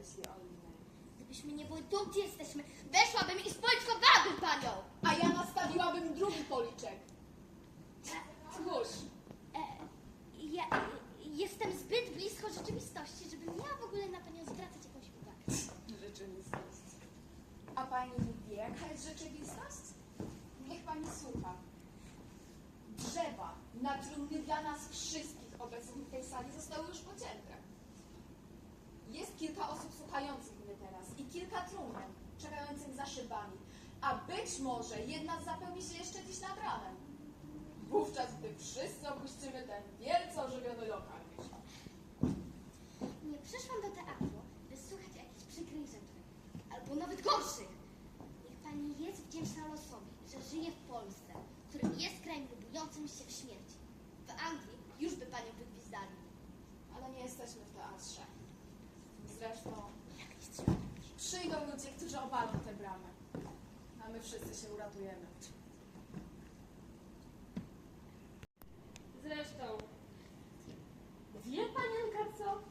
myśli o innej. Gdybyśmy nie były tu, gdzie jesteśmy, weszłabym i spoliczkowałabym panią! A ja nastawiłabym drugi policzek. Cóż, E, ja jestem zbyt blisko rzeczywistości, żebym miała w ogóle na panią zwracać jakąś uwagę. rzeczywistość. A pani wie, jaka jest rzeczywistość? Niech pani słucha. Drzewa na trumny dla nas wszystkich obecnych w tej sali zostały już pocięte. Jest kilka osób słuchających mnie teraz i kilka trumien czekających za szybami. A być może jedna zapełni się jeszcze dziś nad ranem. Wówczas, gdy wszyscy opuścimy ten wielce ożywiony lokal. Nie przyszłam do teatru, by słuchać jakichś przykrych rzeczy. Albo nawet gorszych. Niech pani jest wdzięczna losowi, że żyje w Polsce, którym jest krajem lubującym się w śmierci. W Anglii już by panią wygwizdali. Ale nie jesteśmy w teatrze. Zresztą przyjdą ludzie, którzy obalą te bramy. A my wszyscy się uratujemy. Zresztą, wie panienka co?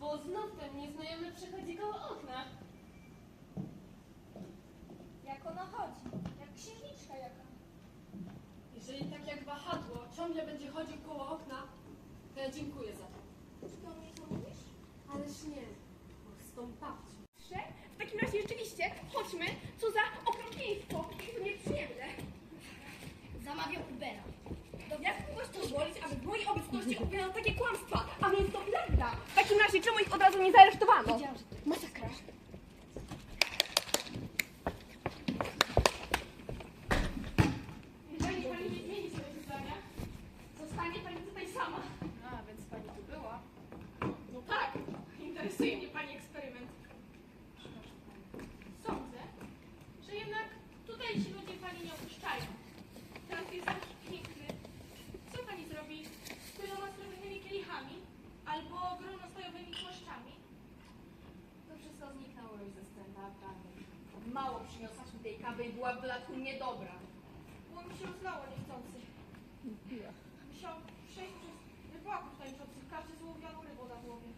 Bo znów ten nieznajomy przychodzi koło okna. Jak ona chodzi? Jak księżniczka jaka. Jeżeli tak jak wahadło ciągle będzie chodził koło okna, to ja dziękuję za to. Czy to mnie co mówisz? Ależ nie. Och, z tą babcią. W takim razie rzeczywiście, chodźmy, co za okropieństwo, to nieprzyjemne. Zamawiał Ubera. Pozwolić, aby w mojej obecności opowiadał takie kłamstwa? A więc to prawda. W takim razie czemu ich od razu nie zaaresztowano? Wiedziałam, że to masakra. Jeżeli pani nie zmieni swojego zdania, zostanie pani tutaj sama. A, więc pani tu była. No tak, interesuje mnie pani eksperyment. Sądzę, że jednak tutaj ci ludzie pani nie opuszczają. Teraz jest tak piękny. Co pani zrobi z tyloma srebrnymi kielichami albo gronostojowymi chłoszczami? To wszystko zniknęło już ze sceny, naprawdę. Mało przyniosłaś mi tej kawy i była w dodatku niedobra. Było mi się rozlało niechcący. Musiał przejść przez rybłaków tańczących, każdy z ołowianą rybą na głowie.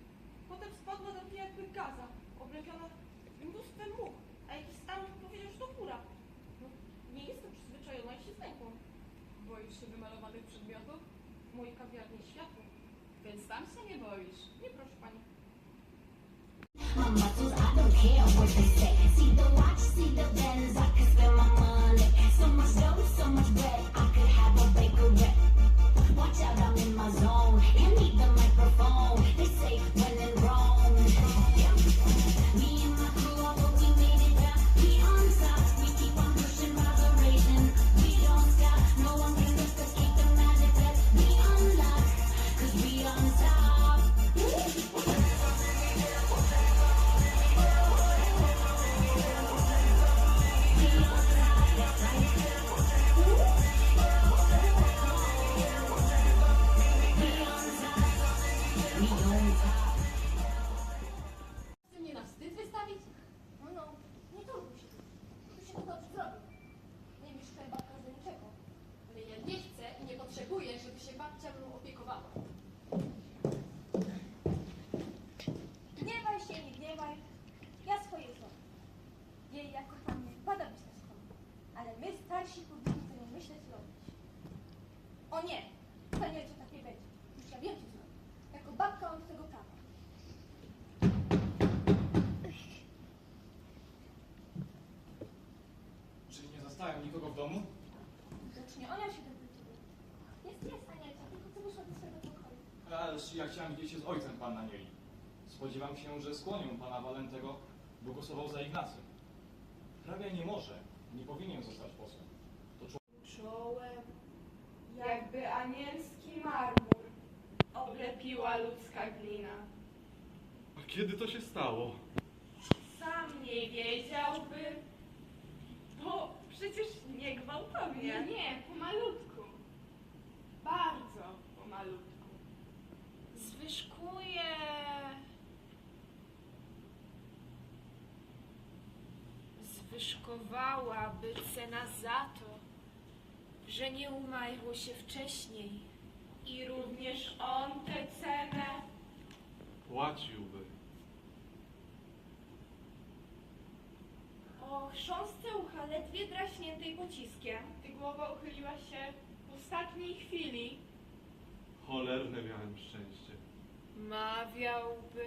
Potem spadła na mnie jakby gaza, oblepiona mnóstwem much, a jakiś stamtąd powiedział, że to góra. No, nie jestem przyzwyczajona i się znękłam. Boisz się wymalowanych przedmiotów? W mojej kawiarni światło. Więc tam się nie boisz. Nie proszę pani. Care what they say. See the watch, see the Benz, I can spend my money. So much dough, so much bread, I Jej jako panie pada być na. Ale my starsi powinni sobie myśleć i robić. O nie! To nie, że tak nie będzie. Już ja wiem, co zrobię. Jako babka do tego prawa. Czyli nie zostałem nikogo w domu? Widocznie Onia się dowiedziała. Jest, jest, Anielcia, tylko co wyszła do swojego pokoju. Ależ ja chciałem widzieć się z ojcem pana Nieli. Spodziewam się, że skłonię pana Walentego, by głosował za Ignacym prawie nie może, nie powinien zostać posłem. To człowiek... Czołem, jakby anielski marmur, oblepiła ludzka glina. A kiedy to się stało? Sam nie wiedziałby, bo przecież nie gwałtownie. Nie, pomalutku. Zwyżkowałaby cena za to, że nie umarło się wcześniej. I również on tę cenę Płaciłby. o chrząstce ucha ledwie draśniętej pociskiem, gdy głowa uchyliła się w ostatniej chwili, Cholerne miałem szczęście. mawiałby.